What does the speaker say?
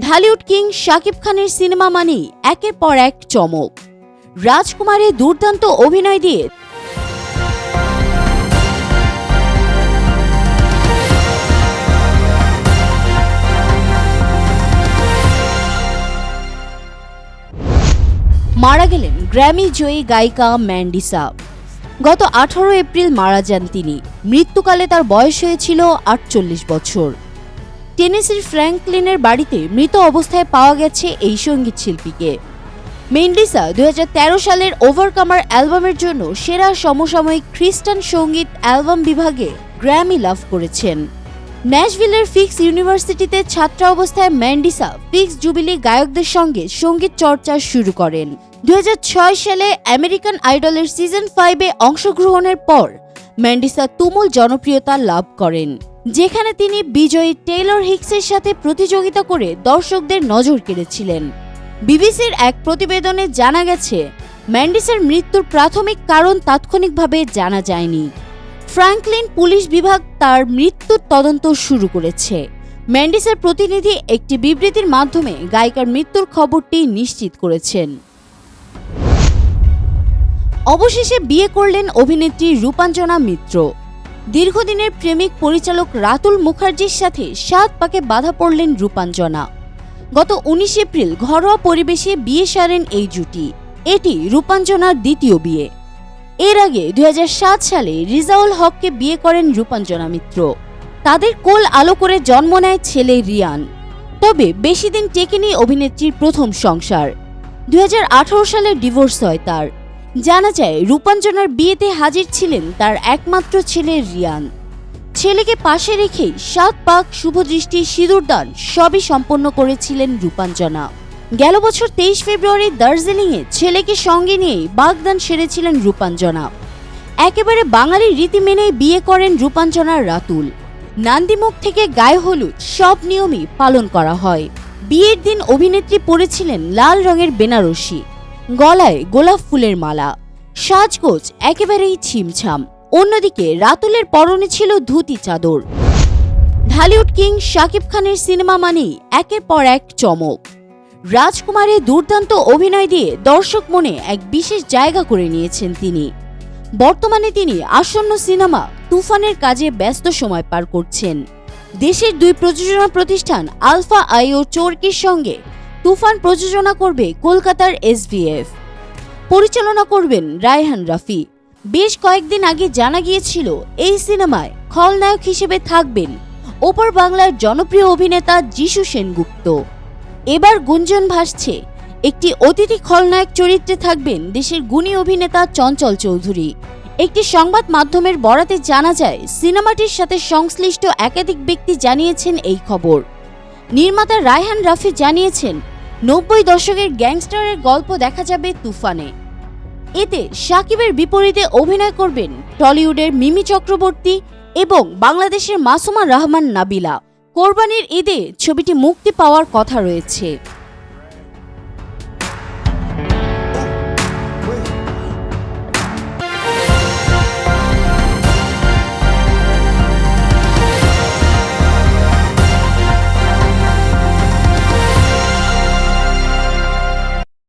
Dhallywood king Shakib খানের cinema মানেই একের পর এক চমক। রাজকুমারের দুর্দান্ত অভিনয় দিয়ে মারা গেলেন গ্র্যামি জয়ী গায়িকা ম্যান্ডিসা গত আঠারো এপ্রিল মারা যান তিনি। মৃত্যুকালে তার বয়স হয়েছিল আটচল্লিশ বছর। টেনেসির ফ্র্যাঙ্কলিনের বাড়িতে মৃত অবস্থায় পাওয়া গেছে এই সংগীত শিল্পীকে। মেন্ডিসা দুই হাজার তেরো সালের ওভারকামার অ্যালবামের জন্য সেরা সমসাময়িক খ্রিস্টান সংগীত অ্যালবাম বিভাগে গ্র্যামি লাভ করেছেন। ন্যাশভিলের ফিক্স ইউনিভার্সিটিতে ছাত্র অবস্থায় ম্যান্ডিসা ফিক্স জুবিলি গায়কদের সঙ্গে সংগীত চর্চা শুরু করেন। দু হাজার ছয় সালে আমেরিকান আইডলের সিজন ফাইভে অংশগ্রহণের পর ম্যান্ডিসা তুমুল জনপ্রিয়তা লাভ করেন। যেখানে তিনি বিজয়ী টেইলর হিক্সের সাথে প্রতিযোগিতা করে দর্শকদের নজর কেড়েছিলেন। বিবিসির এক প্রতিবেদনে জানা গেছে, ম্যান্ডিসের মৃত্যুর প্রাথমিক কারণ তাৎক্ষণিকভাবে জানা যায়নি। ফ্রাঙ্কলিন পুলিশ বিভাগ তার মৃত্যুর তদন্ত শুরু করেছে। ম্যান্ডিসের প্রতিনিধি একটি বিবৃতির মাধ্যমে গায়িকার মৃত্যুর খবরটি নিশ্চিত করেছেন। অবশেষে বিয়ে করলেন অভিনেত্রী রূপাঞ্জনা মিত্র। দীর্ঘদিনের প্রেমিক পরিচালক রাতুল মুখার্জির সাথে সাত পাকে বাধা পড়লেন রূপাঞ্জনা। গত উনিশ এপ্রিল ঘরোয়া পরিবেশে বিয়ে সারেন এই জুটি। এটি রূপাঞ্জনার দ্বিতীয় বিয়ে। এর আগে দুই হাজার সাত সালে রিজাউল হককে বিয়ে করেন রূপাঞ্জনা মিত্র। তাদের কোল আলো করে জন্ম নেয় ছেলে রিয়ান। তবে বেশি দিন টেকেনি অভিনেত্রীর প্রথম সংসার। দুই হাজার আঠারো সালে ডিভোর্স হয় তার। জানা যায়, রূপাঞ্জনার বিয়েতে হাজির ছিলেন তার একমাত্র ছেলে রিয়ান। ছেলেকে পাশে রেখেই সাত পাক শুভদৃষ্টি সিঁদুরদান সবই সম্পন্ন করেছিলেন রূপাঞ্জনা। গেল বছর তেইশ ফেব্রুয়ারি দার্জিলিংয়ে ছেলেকে সঙ্গে নিয়েই বাগদান সেরেছিলেন রূপাঞ্জনা। একেবারে বাঙালি রীতি মেনেই বিয়ে করেন রূপাঞ্জনার রাতুল। নান্দিমুখ থেকে গায়ে হলুদ সব নিয়মই পালন করা হয়। বিয়ের দিন অভিনেত্রী পরেছিলেন লাল রঙের বেনারসি। গলায় গোলাপ ফুলের মালা। সাজগোজ একেবারেই ছিমছাম। অন্যদিকে রাতুলের পরনে ছিল ধুতি চাদর। ঢালিউড কিং শাকিব খানের সিনেমা মানেই একের পর এক চমক। রাজকুমারের দুর্দান্ত অভিনয় দিয়ে দর্শক মনে এক বিশেষ জায়গা করে নিয়েছেন তিনি। বর্তমানে তিনি আসন্ন সিনেমা তুফানের কাজে ব্যস্ত সময় পার করছেন। দেশের দুই প্রযোজনা প্রতিষ্ঠান আলফা আই ও চোরকির সঙ্গে তুফান প্রযোজনা করবে কলকাতার এসভিএফ। পরিচালনা করবেন রায়হান রাফি। বেশ কয়েকদিন আগে জানা গিয়েছিল, এই সিনেমায় খলনায়ক হিসেবে থাকবেন ওপর বাংলার জনপ্রিয় অভিনেতা যিশু সেনগুপ্ত। এবার গুঞ্জন ভাসছে, একটি অতিথি খলনায়ক চরিত্রে থাকবেন দেশের গুণী অভিনেতা চঞ্চল চৌধুরী। একটি সংবাদ মাধ্যমের বরাতে জানা যায়, সিনেমাটির সাথে সংশ্লিষ্ট একাধিক ব্যক্তি জানিয়েছেন এই খবর। নির্মাতা রায়হান রাফি জানিয়েছেন নব্বই দশকের গ্যাংস্টারের গল্প দেখা যাবে তুফানে। এতে সাকিবের বিপরীতে অভিনয় করবেন টলিউডের মিমি চক্রবর্তী এবং বাংলাদেশের মাসুমা রহমান নাবিলা। কোরবানির ঈদে ছবিটি মুক্তি পাওয়ার কথা রয়েছে।